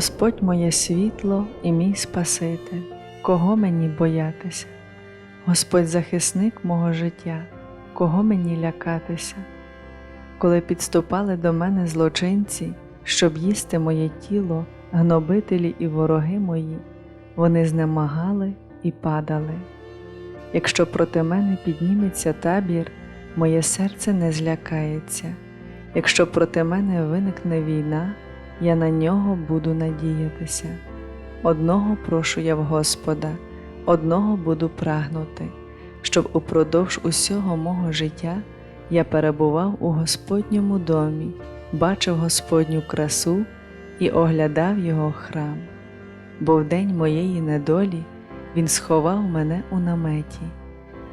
Господь моє світло і мій Спаситель, кого мені боятися? Господь захисник мого життя, кого мені лякатися? Коли підступали до мене злочинці, щоб їсти моє тіло, гнобителі і вороги мої, вони знемагали і падали. Якщо проти мене підніметься табір, моє серце не злякається, якщо проти мене виникне війна, я на нього буду надіятися. Одного прошу я в Господа, одного буду прагнути, щоб упродовж усього мого життя я перебував у Господньому домі, бачив Господню красу і оглядав Його храм. Бо в день моєї недолі Він сховав мене у наметі,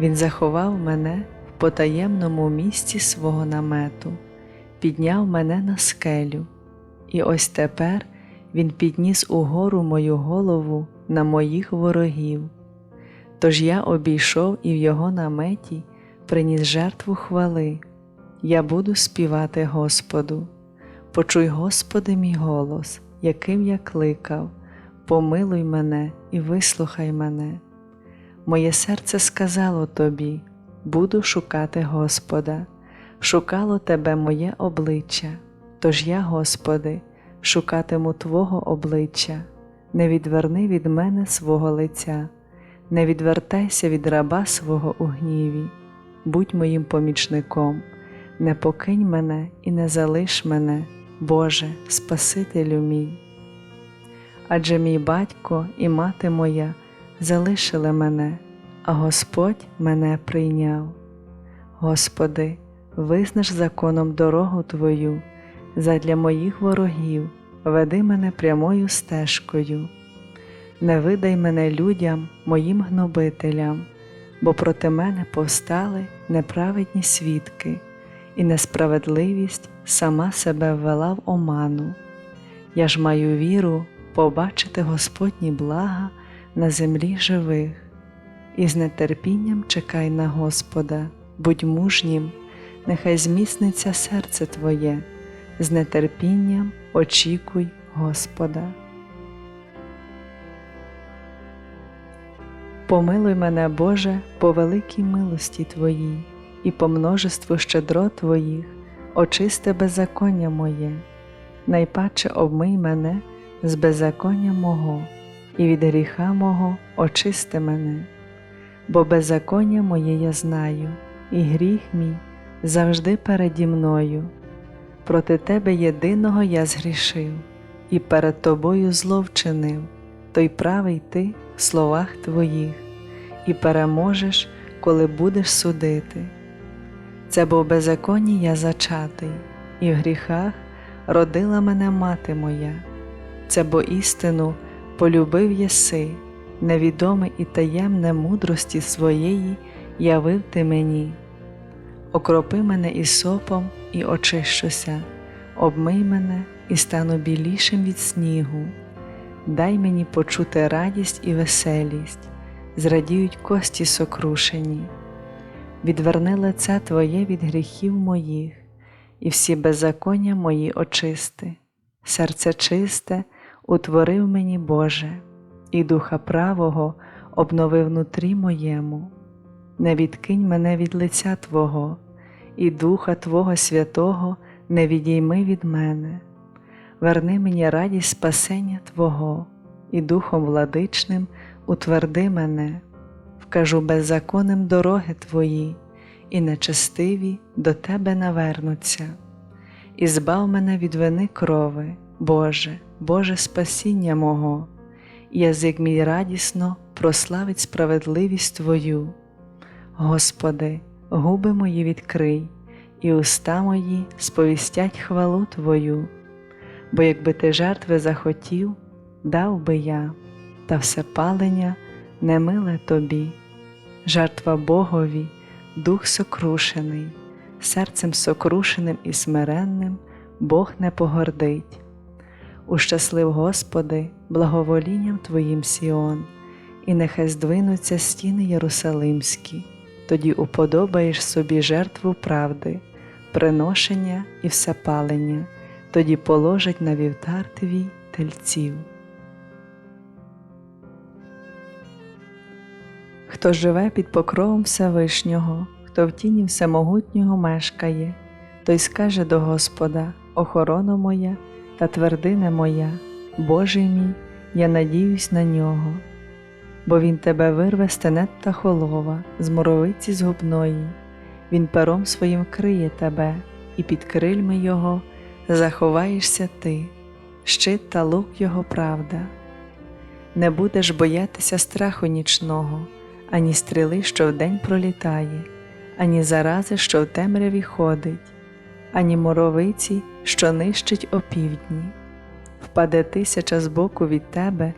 Він заховав мене в потаємному місці свого намету, підняв мене на скелю. І ось тепер Він підніс угору мою голову на моїх ворогів. Тож я обійшов і в його наметі приніс жертву хвали, я буду співати Господу. Почуй, Господи, мій голос, яким я кликав, помилуй мене і вислухай мене. Моє серце сказало тобі, буду шукати Господа, шукало тебе моє обличчя. Тож я, Господи, шукатиму Твого обличчя, не відверни від мене свого лиця, не відвертайся від раба свого у гніві, будь моїм помічником, не покинь мене і не залиш мене, Боже, Спасителю мій. Адже мій батько і мати моя залишили мене, а Господь мене прийняв. Господи, визнаш законом дорогу Твою задля моїх ворогів. Веди мене прямою стежкою, не видай мене людям, моїм гнобителям, бо проти мене повстали неправедні свідки, і несправедливість сама себе ввела в оману. Я ж маю віру побачити Господні блага на землі живих, і з нетерпінням чекай на Господа, будь мужнім, нехай зміцниться серце Твоє з нетерпінням очікуй Господа. Помилуй мене, Боже, по великій милості Твоїй і по множеству щедрот Твоїх, очисти беззаконня моє, найпаче обмий мене з беззаконня мого, і від гріха мого очисти мене, бо беззаконня моє я знаю, і гріх мій завжди переді мною проти тебе єдиного я згрішив, і перед тобою зло вчинив, той правий ти в словах твоїх, і переможеш, коли будеш судити. Це бо в беззаконні я зачатий, і в гріхах родила мене мати моя, це бо істину полюбив єси, невідоме і таємне мудрості своєї явив ти мені. Окропи мене ісопом і очищуся, обмий мене і стану білішим від снігу, дай мені почути радість і веселість, зрадіють кості сокрушені, відверни лице Твоє від гріхів моїх, і всі беззаконня мої очисти, серце чисте утворив мені Боже, і духа правого обнови внутрі моєму. Не відкинь мене від лиця Твого, і Духа Твого Святого не відійми від мене, верни мені радість спасення Твого, і Духом владичним утверди мене, вкажу беззаконним дороги Твої, і нечестиві до Тебе навернуться, і збав мене від вини крови, Боже, Боже спасіння мого, язик мій радісно прославить справедливість Твою. Господи, губи мої відкрий, і уста мої сповістять хвалу Твою, бо якби ти жертви захотів, дав би я, та все палення не миле тобі, жертва Богові, дух сокрушений, серцем сокрушеним і смиренним Бог не погордить. Ущаслив, Господи, благоволінням Твоїм Сіон, і нехай здвинуться стіни Єрусалимські тоді уподобаєш собі жертву правди, приношення і всепалення, тоді положить на вівтар твій тельців. Хто живе під покровом Всевишнього, хто в тіні Всемогутнього мешкає, той скаже до Господа, охорона моя та твердине моя, Божий мій, я надіюсь на нього, бо Він тебе вирве з тенет та холова, з моровиці згубної, Він пером своїм криє тебе, і під крильми Його заховаєшся ти, щит та лук Його правда. Не будеш боятися страху нічного, ані стріли, що вдень пролітає, ані зарази, що в темряві ходить, ані моровиці, що нищить опівдні. Впаде тисяча збоку від тебе,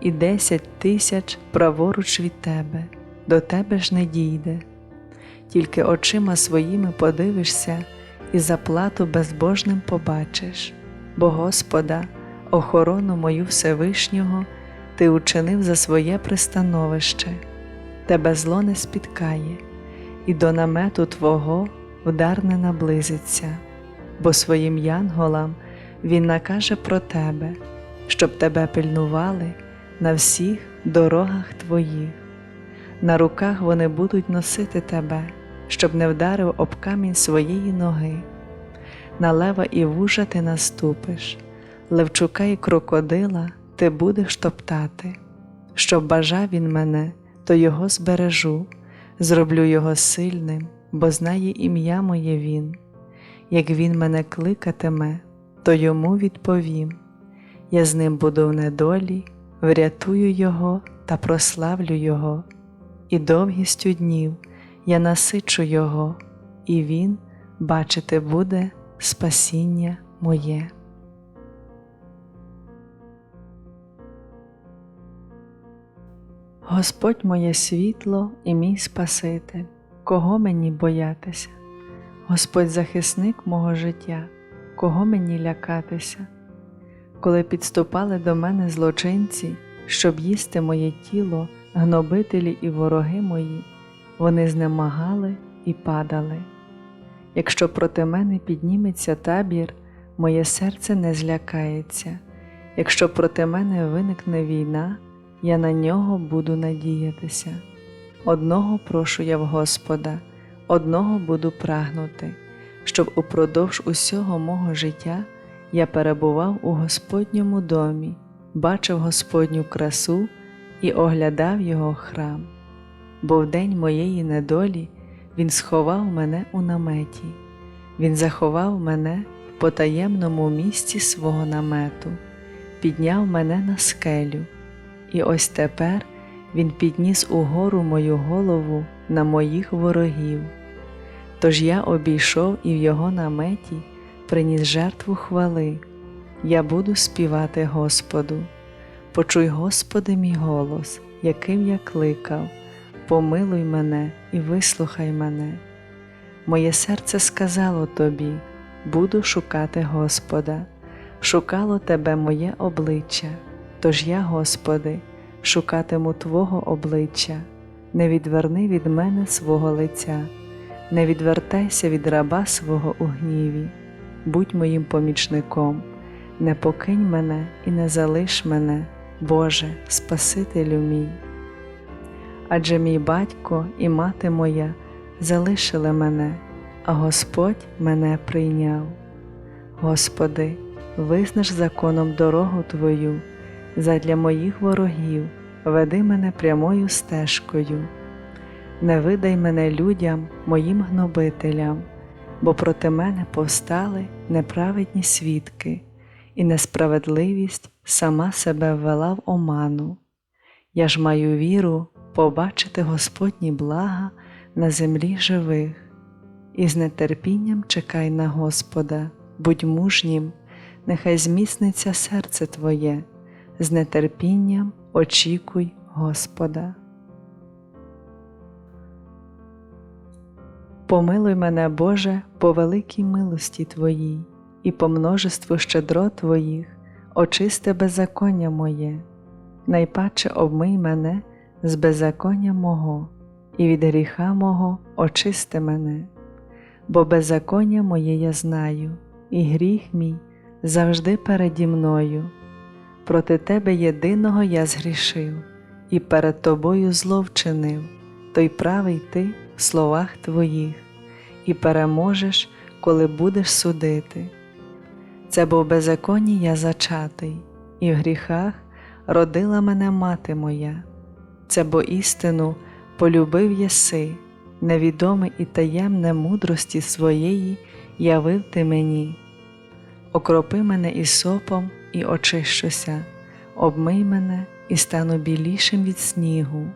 і десять тисяч праворуч від тебе, до тебе ж не дійде. Тільки очима своїми подивишся і заплату безбожним побачиш, бо Господа, охорону мою Всевишнього, Ти учинив за своє пристановище, тебе зло не спіткає, і до намету Твого вдар не наблизиться, бо своїм янголам Він накаже про тебе, щоб тебе пильнували на всіх дорогах Твоїх. На руках вони будуть носити тебе, щоб не вдарив об камінь своєї ноги. На лева і вужа ти наступиш, левчука і крокодила ти будеш топтати. Щоб бажав він мене, то його збережу, зроблю його сильним, бо знає ім'я моє він. Як він мене кликатиме, то йому відповім. Я з ним буду в недолі, врятую його та прославлю Його, і довгістю днів я насичу Його, і Він бачити буде спасіння моє. Господь моє світло і мій Спаситель, кого мені боятися? Господь захисник мого життя, кого мені лякатися? Коли підступали до мене злочинці, щоб їсти моє тіло, гнобителі і вороги мої, вони знемагали і падали. Якщо проти мене підніметься табір, моє серце не злякається, якщо проти мене виникне війна, я на нього буду надіятися. Одного прошу я в Господа, одного буду прагнути, щоб упродовж усього мого життя я перебував у Господньому домі, бачив Господню красу і оглядав Його храм, бо в день моєї недолі Він сховав мене у наметі, Він заховав мене в потаємному місці свого намету, підняв мене на скелю, і ось тепер Він підніс угору мою голову на моїх ворогів. Тож я обійшов і в його наметі приніс жертву хвали, я буду співати Господу. Почуй, Господи, мій голос, яким я кликав, помилуй мене і вислухай мене. Моє серце сказало тобі, буду шукати Господа, шукало тебе моє обличчя, тож я, Господи, шукатиму Твого обличчя, не відверни від мене свого лиця, не відвертайся від раба свого у гніві, будь моїм помічником, не покинь мене і не залиш мене. Боже, Спасителю мій. Адже мій батько і мати моя залишили мене, а Господь мене прийняв. Господи, визнаш законом дорогу Твою, задля моїх ворогів, веди мене прямою стежкою, не видай мене людям, моїм гнобителям, бо проти мене повстали неправедні свідки і несправедливість сама себе ввела в оману. Я ж маю віру побачити Господні блага на землі живих, і з нетерпінням чекай на Господа, будь мужнім, нехай зміцниться серце Твоє, з нетерпінням очікуй Господа. Помилуй мене, Боже, по великій милості Твоїй і по множеству щедро Твоїх, очисти беззаконня моє, найпаче обмий мене з беззаконня мого, і від гріха мого очисти мене, бо беззаконня моє я знаю, і гріх мій завжди переді мною. проти тебе єдиного я згрішив, і перед тобою зло вчинив, той правий ти словах твоїх, і переможеш, коли будеш судити. Це бо в беззаконні я зачатий, і в гріхах родила мене мати моя, це бо істину полюбив єси, невідоме і таємне мудрості своєї явив ти мені. Окропи мене ісопом і очищуся, обмий мене і стану білішим від снігу,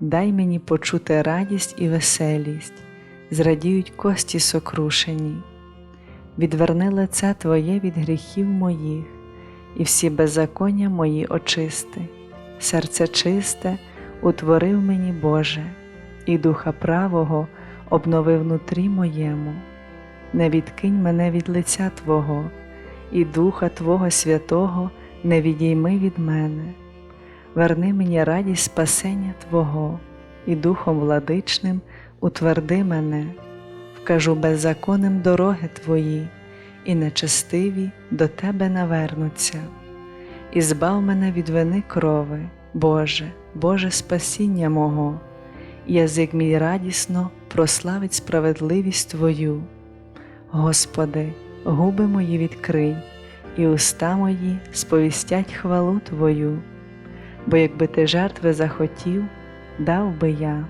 дай мені почути радість і веселість, зрадіють кості сокрушені, відверни лице Твоє від гріхів моїх, і всі беззаконня мої очисти, серце чисте утворив мені Боже, і духа правого обнови внутрі моєму. Не відкинь мене від лиця Твого, і Духа Твого Святого не відійми від мене, верни мені радість спасення Твого, і Духом владичним утверди мене, вкажу беззаконним дороги Твої, і нечестиві до Тебе навернуться, і збав мене від вини крови, Боже, Боже спасіння мого, язик мій радісно прославить справедливість Твою. Господи, губи мої відкрий, і уста мої сповістять хвалу Твою, бо якби ти жертви захотів, дав би я,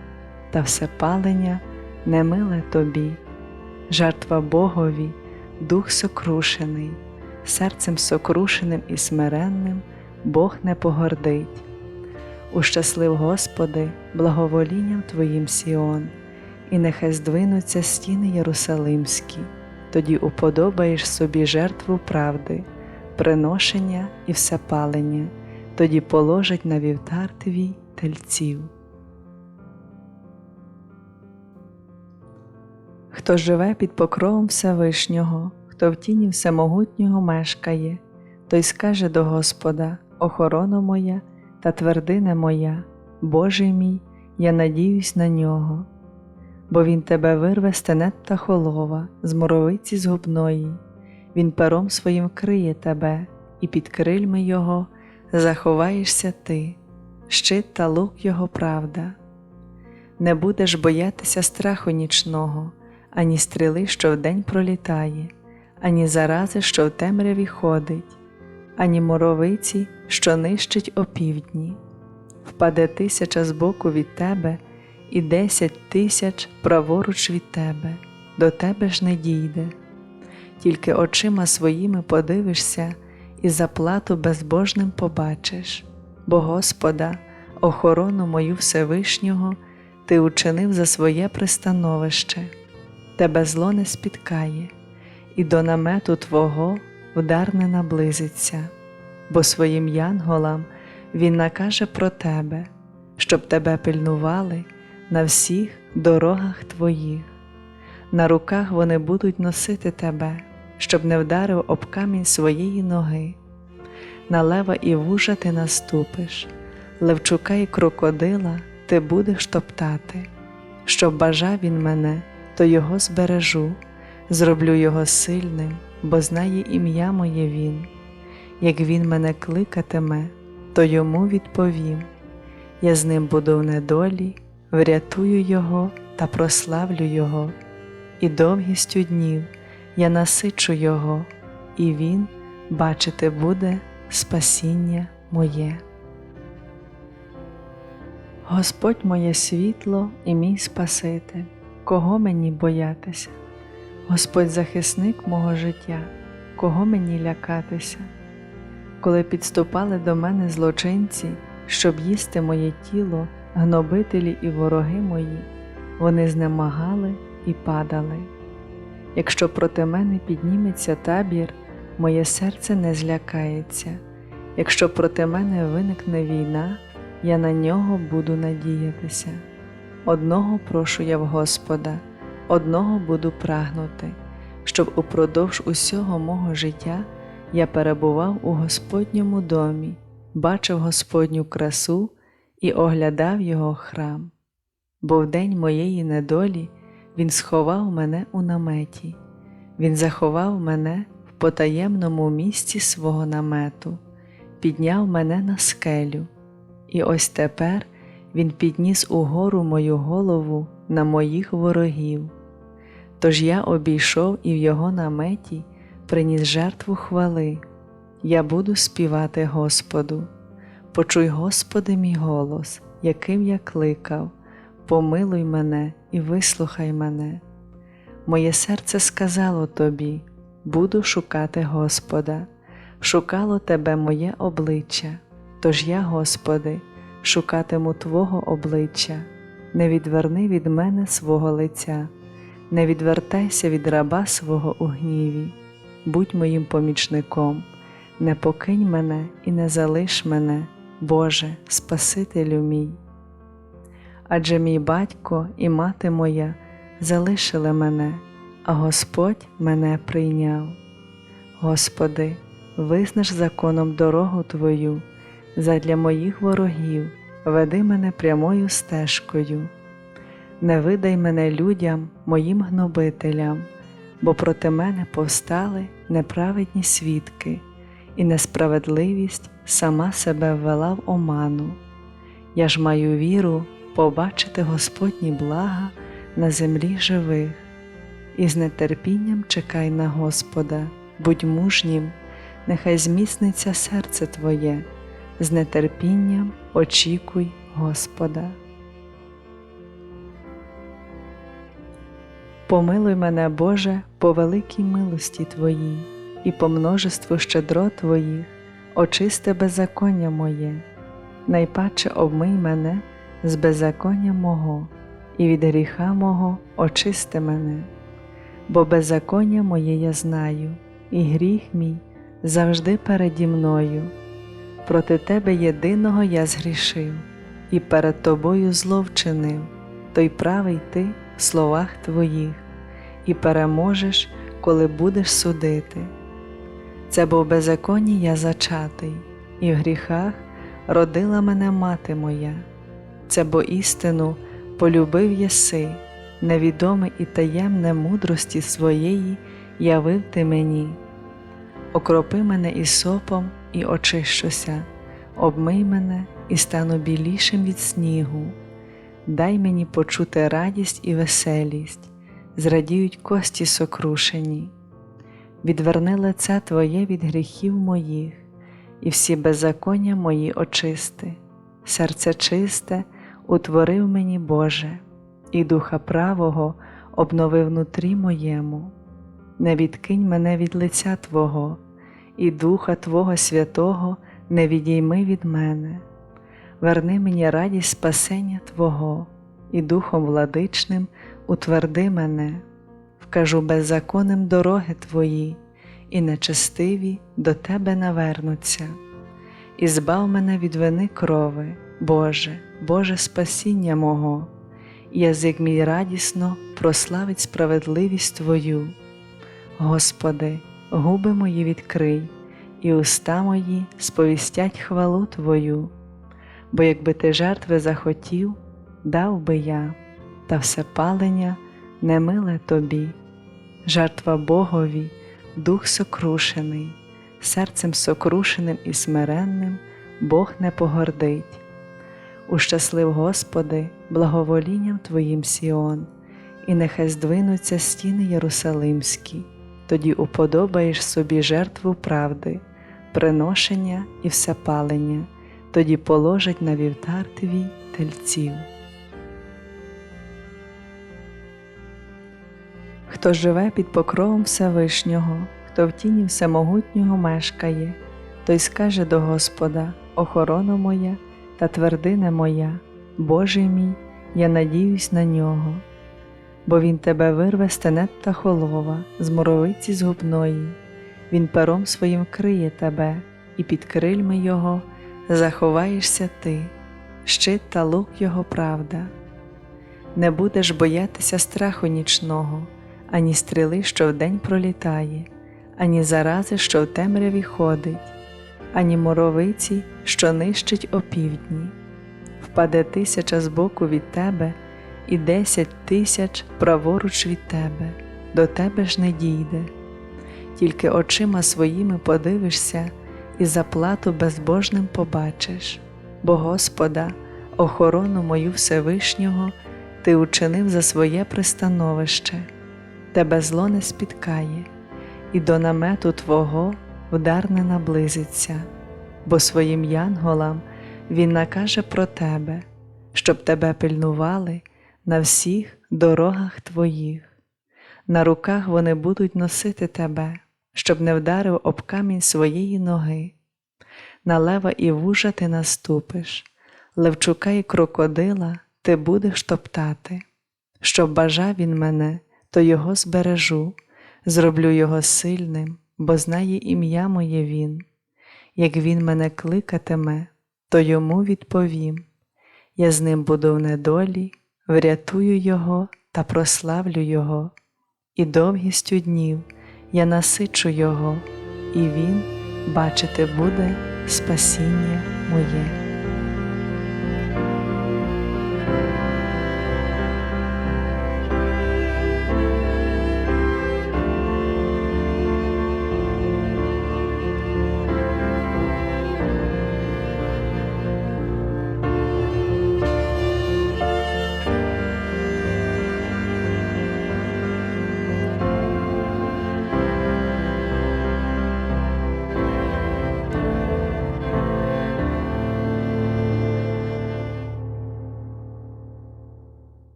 та все палення не миле тобі, жертва Богові, дух сокрушений, серцем сокрушеним і смиренним Бог не погордить. Ущаслив, Господи, благоволінням Твоїм Сіон, і нехай здвинуться стіни Єрусалимські. Тоді уподобаєш собі жертву правди, приношення і всепалення, тоді положить на вівтар твій тельців. Хто живе під покровом Всевишнього, хто в тіні всемогутнього мешкає, той скаже до Господа, охорона моя та твердине моя, Боже мій, я надіюсь на нього бо Він тебе вирве з тенет птахолова, з моровиці згубної, Він пером своїм криє тебе, і під крильми Його заховаєшся ти, щит та лук Його правда. Не будеш боятися страху нічного, ані стріли, що вдень пролітає, ані зарази, що в темряві ходить, ані моровиці, що нищить опівдні. Впаде тисяча збоку від тебе і десять тисяч праворуч від тебе, до тебе ж не дійде, тільки очима своїми подивишся і заплату безбожним побачиш, бо Господа, охорону мою Всевишнього, Ти учинив за своє пристановище, тебе зло не спіткає, і до намету Твого вдар не наблизиться, бо своїм янголам Він накаже про тебе, щоб тебе пильнували на всіх дорогах твоїх, на руках вони будуть носити тебе, щоб не вдарив об камінь своєї ноги, на лева і вужа ти наступиш, левчука і крокодила ти будеш топтати, щоб бажав він мене, то його збережу, зроблю його сильним, бо знає ім'я моє він. Як він мене кликатиме, то йому відповім. Я з ним буду в недолі врятую Його та прославлю Його, і довгістю днів я насичу Його, і Він бачити буде спасіння моє. Господь моє світло і мій Спаситель, кого мені боятися, Господь захисник мого життя, кого мені лякатися, коли підступали до мене злочинці, щоб їсти моє тіло гнобителі і вороги мої, вони знемагали і падали. Якщо проти мене підніметься табір, моє серце не злякається, якщо проти мене виникне війна, я на нього буду надіятися. Одного прошу я в Господа, одного буду прагнути, щоб упродовж усього мого життя я перебував у Господньому домі, бачив Господню красу і оглядав його храм, бо в день моєї недолі Він сховав мене у наметі, Він заховав мене в потаємному місці свого намету, підняв мене на скелю, і ось тепер Він підніс угору мою голову на моїх ворогів. Тож я обійшов і в його наметі приніс жертву хвали. Я буду співати Господу. Почуй, Господи, мій голос, яким я кликав, помилуй мене і вислухай мене. Моє серце сказало тобі, буду шукати Господа, шукало тебе моє обличчя, тож я, Господи, шукатиму Твого обличчя, не відверни від мене свого лиця, не відвертайся від раба свого у гніві, будь моїм помічником, не покинь мене і не залиш мене, Боже, Спасителю мій. Адже мій батько і мати моя залишили мене, а Господь мене прийняв. Господи, визнаш законом дорогу Твою, задля моїх ворогів, веди мене прямою стежкою, не видай мене людям, моїм гнобителям, бо проти мене повстали неправедні свідки, і несправедливість сама себе ввела в оману. Я ж маю віру побачити Господні блага на землі живих, і з нетерпінням чекай на Господа, будь мужнім, нехай зміцниться серце Твоє, з нетерпінням очікуй Господа. Помилуй мене, Боже, по великій милості Твоїй і по множеству щедро Твоїх, очисти беззаконня моє, найпаче обмий мене з беззаконня мого, і від гріха мого очисти мене, бо беззаконня моє я знаю, і гріх мій завжди переді мною. Проти Тебе єдиного я згрішив, і перед Тобою зло вчинив, той правий ти в словах Твоїх, і переможеш, коли будеш судити. Це бо в беззаконні я зачатий, і в гріхах родила мене мати моя, це бо істину полюбив єси, невідоме і таємне мудрості своєї явив ти мені. Окропи мене ісопом і очищуся, обмий мене і стану білішим від снігу, дай мені почути радість і веселість, зрадіють кості сокрушені, відверни лице Твоє від гріхів моїх, і всі беззаконня мої очисти, серце чисте утворив мені Боже, і духа правого обнови внутрі моєму, не відкинь мене від лиця Твого і Духа Твого Святого не відійми від мене, верни мені радість спасення Твого, і Духом владичним утверди мене, вкажу беззаконним дороги Твої, і нечестиві до Тебе навернуться, і збав мене від вини крови, Боже, Боже спасіння мого, язик мій радісно прославить справедливість Твою. Господи, губи мої відкрий, і уста мої сповістять хвалу Твою, бо якби ти жертви захотів, дав би я, та все палення немиле тобі, жертва Богові, дух сокрушений, серцем сокрушеним і смиренним Бог не погордить. Ущаслив, Господи, благоволінням Твоїм Сіон, і нехай здвинуться стіни Єрусалимські тоді уподобаєш собі жертву правди, приношення і всепалення, тоді положить на вівтар твій тельців. Хто живе під покровом Всевишнього, хто в тіні всемогутнього мешкає, той скаже до Господа, охорона моя та твердине моя, Боже мій, я надіюсь на нього бо Він тебе вирве з тенет та холова, з моровиці згубної, Він пером своїм криє тебе, і під крильми Його заховаєшся ти, щит та лук Його правда. Не будеш боятися страху нічного, ані стріли, що вдень пролітає, ані зарази, що в темряві ходить, ані моровиці, що нищить опівдні. Впаде тисяча збоку від тебе і десять тисяч праворуч від тебе, до тебе ж не дійде, тільки очима своїми подивишся і заплату безбожним побачиш, бо Господа, охорону мою Всевишнього, ти учинив за своє пристановище, тебе зло не спіткає, і до намету Твого вдар не наблизиться, бо своїм янголам Він накаже про тебе, щоб тебе пильнували на всіх дорогах Твоїх. На руках вони будуть носити тебе, щоб не вдарив об камінь своєї ноги. На лева і вужа ти наступиш, левчука і крокодила ти будеш топтати. Щоб бажав він мене, то його збережу, зроблю його сильним, бо знає ім'я моє він. Як він мене кликатиме, то йому відповім. Я з ним буду в недолі, врятую його та прославлю його, і довгістю днів я насичу його, і він бачити буде спасіння моє.